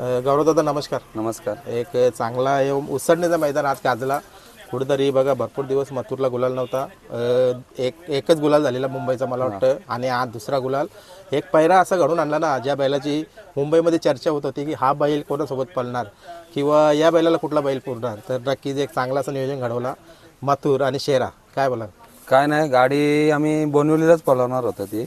गौरवदादा नमस्कार. नमस्कार. एक चांगला एवं उसडण्याचा मैदान आज गाजला कुठेतरी बघा भरपूर दिवस मथुरला गुलाल नव्हता. अ, एक एकच गुलाल झालेला मुंबईचा मला वाटतं. आणि आज दुसरा गुलाल. एक पैरा असा घडून आणला ना ज्या बैलाची मुंबईमध्ये चर्चा होत होती की हा बैल कोणासोबत पळणार? किंवा या बैलाला कुठला बैल पुरणार? तर नक्कीच एक चांगला असं नियोजन घडवला मथुर आणि शेरा. काय बोला? काय नाही गाडी आम्ही बोनिवलीलाच पळवणार होतं ती.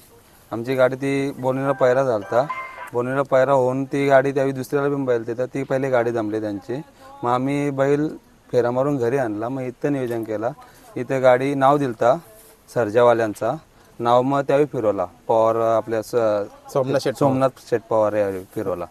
आमची गाडी ती बोनिवलीला पैरा झालता. बोनिवलीला पैरा होऊन ती गाडी त्यावेळी दुसऱ्याला पण बैल तिथं ती पहिली गाडी जमली त्यांची. मग आम्ही बैल फेरा मारून घरी आणला. मग इथं नियोजन केला. इथं गाडी नाव दिलता सर्जावाल्यांचा. नाव मग त्यावेळी फिरवला. पवार आपल्या स- सोमनाथ शेट सोमनाथ शेट पवार यावेळी फिरवला.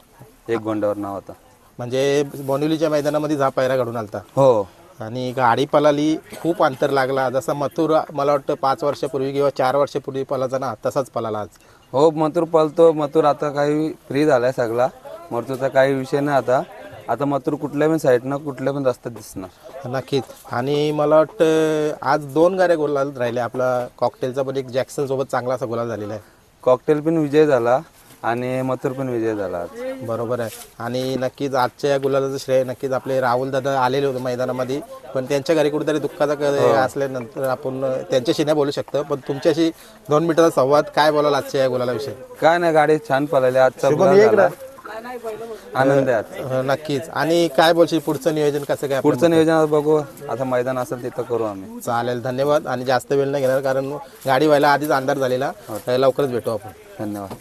एक गोंड्यावर नाव होता. म्हणजे बोनिवलीच्या मैदानामध्ये हा पैरा घडून आलता. हो. आणि गाडी पळाली खूप अंतर लागला. जसं मथुर मला वाटतं पाच वर्षापूर्वी किंवा चार वर्षापूर्वी पळायचा ना तसाच पळाला आज. हो मथुर पळतो मथुर आता काही फ्री झालाय सगळा. मथुरचा काही विषय नाही आता. आता मथुर कुठल्या पण साईडनं कुठल्या पण रस्त्यात दिसणार. नक्कीच. आणि मला वाटतं आज दोन गाड्या गुलाल राहिल्या. आपला कॉकटेलचा पण एक जॅक्सन सोबत चांगला असा गुलाल झालेला आहे. कॉकटेल पण विजय झाला. आणि मथुर पण विजय झाला आज. बरोबर आहे. आणि नक्कीच आजच्या या गुलालाचं श्रेय नक्कीच आपले राहुल दादा आलेले होते मैदानामध्ये. पण त्यांच्या घरी कुठेतरी दुःखाचा क- असल्यानंतर आपण त्यांच्याशी नाही बोलू शकतो. पण तुमच्याशी दोन मिनिटाचा संवाद काय बोलाल आजच्या या गुलालाविषयी काय नाही गाडी छान पळाली. आजचा गुलाल झाला. आनंद आहे आज. अं, नक्कीच. आणि काय बोलशील पुढचं नियोजन कसं काय? पुढचं नियोजन बघू. आता मैदान असेल तिथं करू आम्ही. चालेल धन्यवाद. आणि जास्त वेळ नाही घेणार कारण गाडी व्हायला आधीच अंधार झालेला. लवकरच भेटू आपण. धन्यवाद.